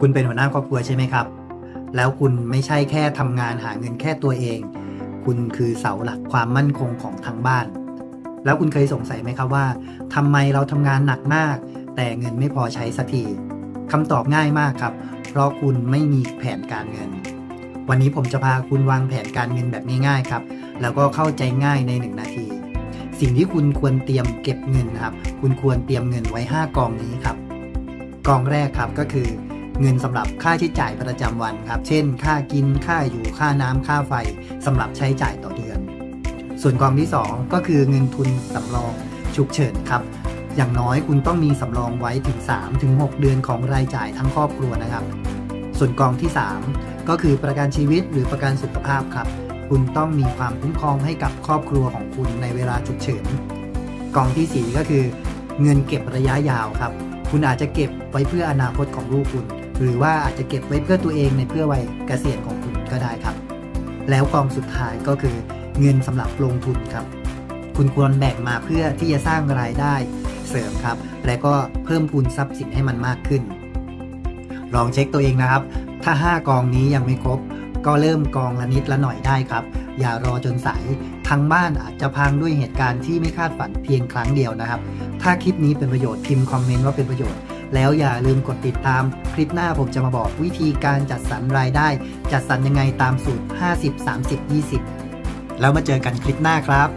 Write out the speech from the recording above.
คุณเป็นหัวหน้าครอบครัวใช่ไหมครับ แล้วคุณไม่ใช่แค่ทำงานหาเงินแค่ตัวเอง คุณคือเสาหลักความมั่นคงของทางบ้าน แล้วคุณเคยสงสัยไหมครับว่าทำไมเราทำงานหนักมาก แต่เงินไม่พอใช้สักทีคำตอบง่ายมากครับ เพราะคุณไม่มีแผนการเงิน วันนี้ผมจะพาคุณวางแผนการเงินแบบง่ายๆครับ แล้วก็เข้าใจง่ายใน 1 นาที สิ่งที่คุณควรเตรียมเก็บเงินครับ คุณควรเตรียมเงินไว้ 5 กองนี้ครับ กองแรกครับก็คือ เงินสำหรับค่าใช้จ่ายประจำวันครับ เช่น ค่ากิน ค่าอยู่ ค่าน้ำค่าไฟสำหรับใช้จ่ายต่อเดือน ส่วนกองที่ 2 ก็คือเงินทุนสำรองฉุกเฉินครับ อย่างน้อยคุณต้องมีสำรองไว้ถึง 3-6 เดือนของรายจ่ายทั้งครอบครัวนะครับ ส่วนกองที่ 3 ก็คือประกันชีวิตหรือประกันสุขภาพครับ คุณต้องมีความคุ้มครองให้กับครอบครัวของคุณในเวลาฉุกเฉิน กองทีสี่4 ก็คือ เงินเก็บระยะยาวครับ คุณอาจจะเก็บไว้เพื่ออนาคตของลูกคุณ หรือว่าอาจจะเก็บไว้เพื่อตัวเองในเพื่อวัยเกษียณของคุณก็ได้ครับ แล้วกองสุดท้ายก็คือเงินสำหรับลงทุนครับ คุณควรแบ่งมาเพื่อที่จะสร้างรายได้เสริมครับ และก็เพิ่มพูนทรัพย์สินให้มันมากขึ้น ลองเช็คตัวเองนะครับ ถ้า 5 กองนี้ยังไม่ครบ ก็เริ่มกองละนิดละหน่อยได้ครับ อย่ารอจนสายทางบ้านอาจจะพังด้วยเหตุการณ์ที่ไม่คาดฝันเพียงครั้งเดียวนะครับ ถ้าคลิปนี้เป็นประโยชน์พิมพ์คอมเมนต์ว่าเป็นประโยชน์ แล้วอย่าลืมกดติดตามคลิปหน้าผมจะมาบอกวิธีการจัดสรรรายได้ จัดสรรยังไงตามสูตร 50 30 20 แล้วมาเจอกันคลิปหน้าครับ